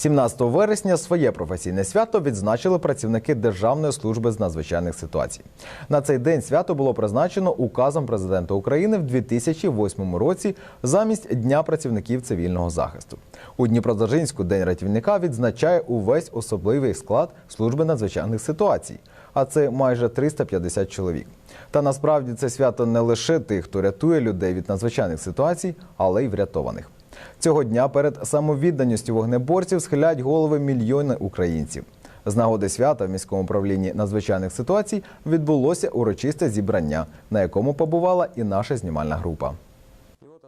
17 вересня своє професійне свято відзначили працівники Державної служби з надзвичайних ситуацій. На цей день свято було призначено указом президента України в 2008 році замість Дня працівників цивільного захисту. У Дніпродзержинську День рятівника відзначає увесь особливий склад служби надзвичайних ситуацій, а це майже 350 чоловік. Та насправді це свято не лише тих, хто рятує людей від надзвичайних ситуацій, але й врятованих. Цього дня перед самовідданістю вогнеборців схилять голови мільйони українців. З нагоди свята в міському управлінні надзвичайних ситуацій відбулося урочисте зібрання, на якому побувала і наша знімальна група.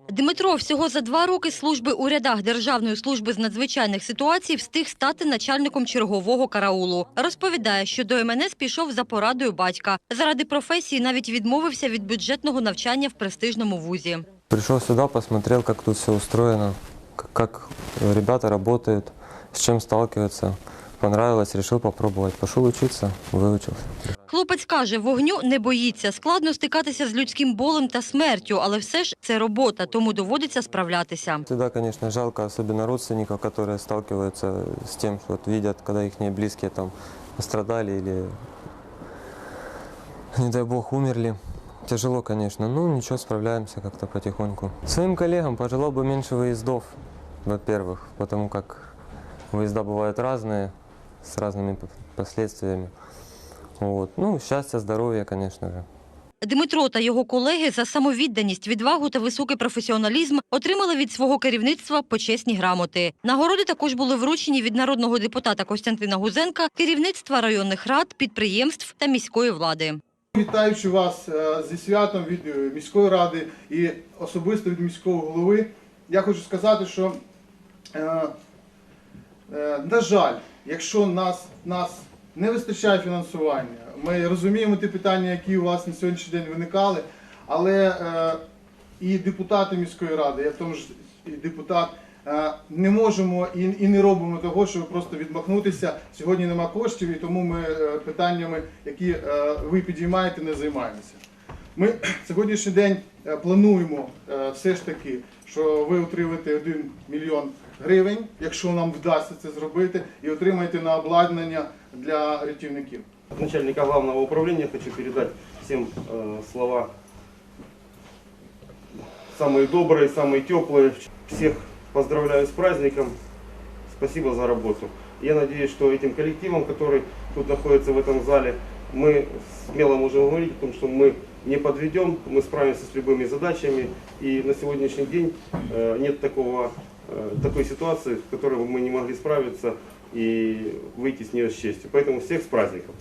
Дмитро всього за два роки служби у рядах Державної служби з надзвичайних ситуацій встиг стати начальником чергового караулу. Розповідає, що до МНС пішов за порадою батька. Заради професії навіть відмовився від бюджетного навчання в престижному вузі. Пришел сюда, посмотрел, как тут все устроено, как ребята работают, с чем сталкиваются. Понравилось, решил попробовать. Пошел учиться, выучился. Хлопець каже, вогню не боїться. Складно стикатися з людським болем та смертю, але все ж це робота, тому доводиться справлятися. Всегда, конечно, жалко, особенно родственников, которые сталкиваются с тем, что вот видят, когда их близкие там пострадали или, не дай бог, умерли. Тяжело, конечно, ну ничего, справляемся как-то потихоньку. Своим коллегам пожелал бы меньше выездов, во-первых, потому как выезда бывают разные, с разными п- последствиями. Вот. Ну, счастья, здоровья, конечно же. Дмитро та його колеги за самовідданість, відвагу та високий професіоналізм отримали від свого керівництва почесні грамоти. Нагороди також були вручені від народного депутата Костянтина Гузенка, керівництва районних рад, підприємств та міської влади. Вітаючи вас е, зі святом від е, міської ради і особисто від міського голови, я хочу сказати, що, е, на жаль, якщо нас, нас не вистачає фінансування, ми розуміємо ті питання, які у вас на сьогоднішній день виникали, але і депутати міської ради, я в тому ж і депутат, не можемо і, і не робимо того, щоб просто відмахнутися. Сьогодні нема коштів, і тому ми е, питаннями, які е, ви підіймаєте, не займаємося. Ми сьогоднішній день е, плануємо е, все ж таки, що ви отримаєте 1 мільйон гривень, якщо нам вдасться це зробити, і отримаєте на обладнання для рятівників. От начальника главного управления хочу передать всем э, слова самые добрые, самые теплые. Всех поздравляю с праздником. Спасибо за работу. Я надеюсь, что этим коллективом, который тут находится в этом зале, мы смело можем говорить о том, что мы не подведем, мы справимся с любыми задачами. И на сегодняшний день э, нет такого, э, такой ситуации, в которой мы не могли справиться и выйти с нее с честью. Поэтому всех с праздником!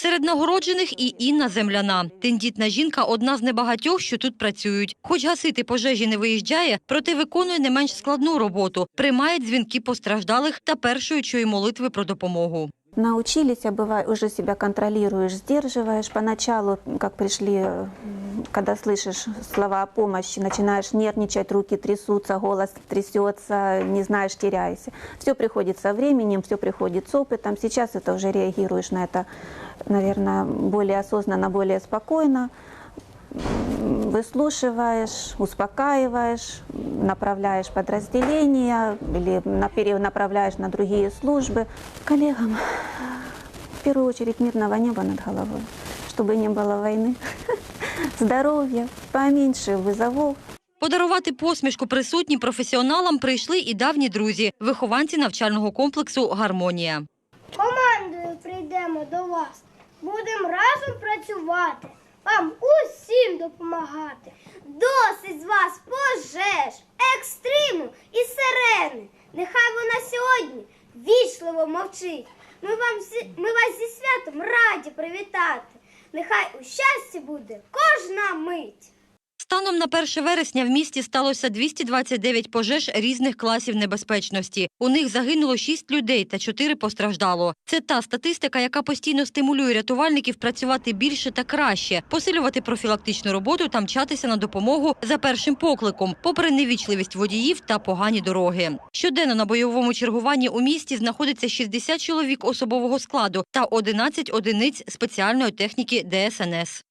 Серед нагороджених і Інна Земляна. Тендітна жінка – одна з небагатьох, що тут працюють. Хоч гасити пожежі не виїжджає, проте виконує не менш складну роботу. Приймає дзвінки постраждалих та першої чує молитви про допомогу. Научились, а бывает, уже себя контролируешь, сдерживаешь. Поначалу, как пришли, э, когда слышишь слова о помощи, начинаешь нервничать, руки трясутся, голос трясется, не знаешь, теряешься. Все приходит со временем, все приходит с опытом. Сейчас это уже реагируешь на это, наверное, более осознанно, более спокойно. М, Выслушиваешь, успокаиваешь, направляешь подразделения или на- перенаправляешь на другие службы. Коллегам в первую очередь мирного неба над головой, чтобы не было войны, здоровья, поменьше вызовов, Подарувати посмішку присутнім професіоналам прийшли і давні друзі – вихованці навчального комплексу «Гармонія». Командою прийдемо до вас. Будемо разом працювати, вам усім допомагати. Досить з вас пожеж, екстриму і сирени. Нехай вона сьогодні вічливо мовчить. Ми, вам ми вас зі святом раді привітати. Нехай у щасті буде кожна мить. Станом на 1 вересня в місті сталося 229 пожеж різних класів небезпечності. У них загинуло 6 людей та 4 постраждало. Це та статистика, яка постійно стимулює рятувальників працювати більше та краще, посилювати профілактичну роботу та мчатися на допомогу за першим покликом, попри невічливість водіїв та погані дороги. Щоденно на бойовому чергуванні у місті знаходиться 60 чоловік особового складу та 11 одиниць спеціальної техніки ДСНС.